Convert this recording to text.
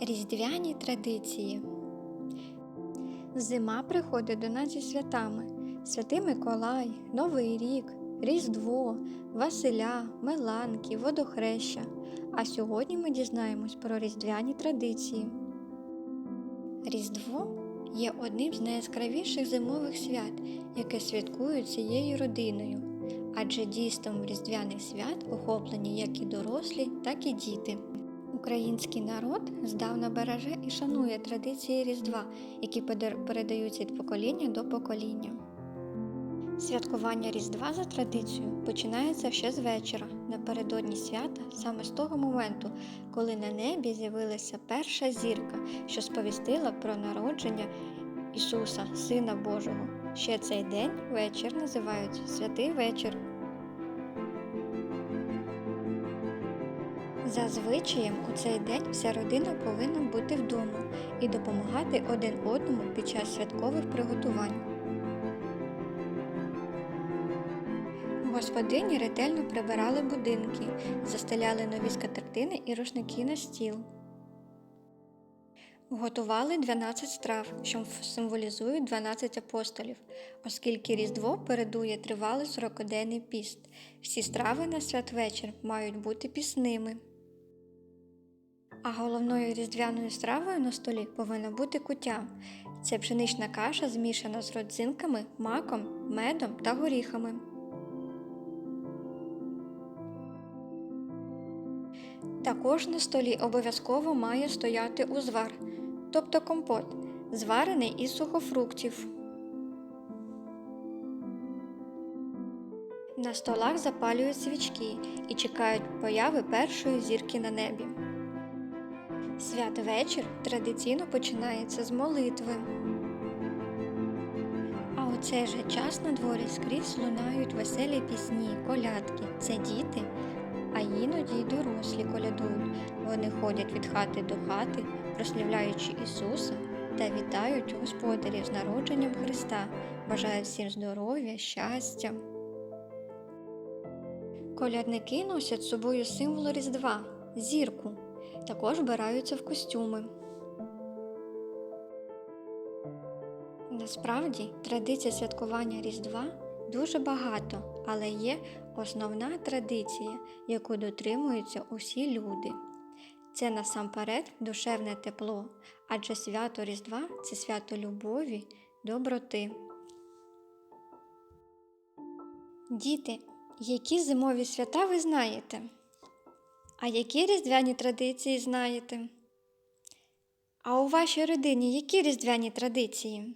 Різдвяні традиції. Зима приходить до нас зі святами: Святий Миколай, Новий рік, Різдво, Василя, Меланки, Водохреща. А сьогодні ми дізнаємось про різдвяні традиції. Різдво є одним з найяскравіших зимових свят, яке святкують цією родиною, адже дійством різдвяних свят охоплені як і дорослі, так і діти. Український народ здавна береже і шанує традиції Різдва, які передаються від покоління до покоління. Святкування Різдва за традицією починається ще з вечора, напередодні свята, саме з того моменту, коли на небі з'явилася перша зірка, що сповістила про народження Ісуса, Сина Божого. Ще цей день вечір називають Святий вечір. За звичаєм, у цей день вся родина повинна бути вдома і допомагати один одному під час святкових приготувань. Господині ретельно прибирали будинки, застеляли нові скатертини і рушники на стіл. Готували 12 страв, що символізують 12 апостолів, оскільки Різдво передує тривалий 40-денний піст. Всі страви на святвечір мають бути пісними. А головною різдвяною стравою на столі повинна бути куття. Це пшенична каша, змішана з родзинками, маком, медом та горіхами. Також на столі обов'язково має стояти узвар, тобто компот, зварений із сухофруктів. На столах запалюють свічки і чекають появи першої зірки на небі. Святвечір традиційно починається з молитви. А у цей же час на дворі скрізь лунають веселі пісні, колядки. Це діти, а іноді й дорослі колядують. Вони ходять від хати до хати, прославляючи Ісуса та вітають господарів з народженням Христа, бажають всім здоров'я, щастя. Колядники носять з собою символ Різдва зірку. Також вбираються в костюми. Насправді традиція святкування Різдва дуже багато, але є основна традиція, яку дотримуються усі люди. Це насамперед душевне тепло, адже свято Різдва це свято любові, доброти. Діти, які зимові свята ви знаєте? А які різдвяні традиції знаєте? А у вашій родині які різдвяні традиції?